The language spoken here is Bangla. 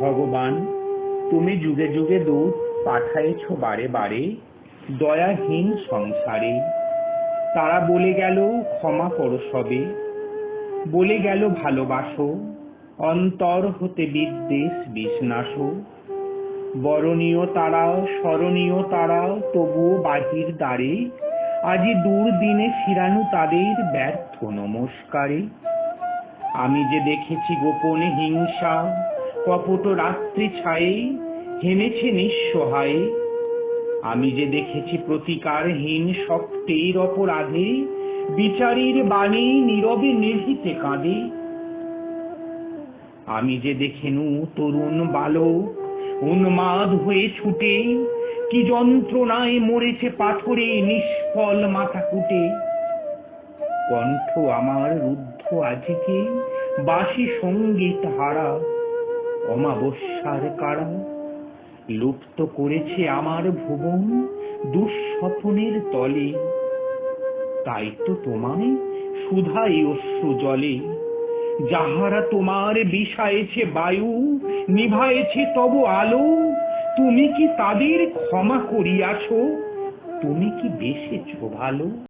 ভগবান, তুমি যুগে যুগে দূত পাঠায়েছ বারে বারে দয়াহীন সংসারে। তারা বলে গেল, ক্ষমা করো সবে। বলে গেল, ভালোবাসো, অন্তর হতে বিদ্বেষ বিষ্ণাস। বরণীয় তারা স্মরণীয় তারা তবুও বাহির দ্বারে। আজি দূর দিনে ফিরানু তাদের ব্যর্থ নমস্কারে। আমি যে দেখেছি গোপনে হিংসা কপট রাত্রি ছায়ে হেমেছে নিঃসহায়ে। আমি যে দেখেছি প্রতিকারহীন সপ্তের অপরাধে, বিচারীর বাণী নীরবে নিভৃতে কাঁদে। আমি যে দেখেনু তরুণ বালক, উন্মাদ হয়ে ছুটে, কি যন্ত্রণায় মরেছে পাথরে নিষ্ফল মাথা কুটে কণ্ঠ আমার রুদ্ধ আজকে বাসি সংগীত হারা। অমাবস্যার কারা লুপ্ত করেছে আমার ভুবন দুঃস্বপ্নের তলে। তাই তো তোমায় সুধাই অশ্রু জলে। যাহারা তোমার বিষায়েছে বায়ু, নিভায়েছে তব আলো, তুমি কি তাদের ক্ষমা করিয়াছ? তুমি কি বেসেছ ভালো?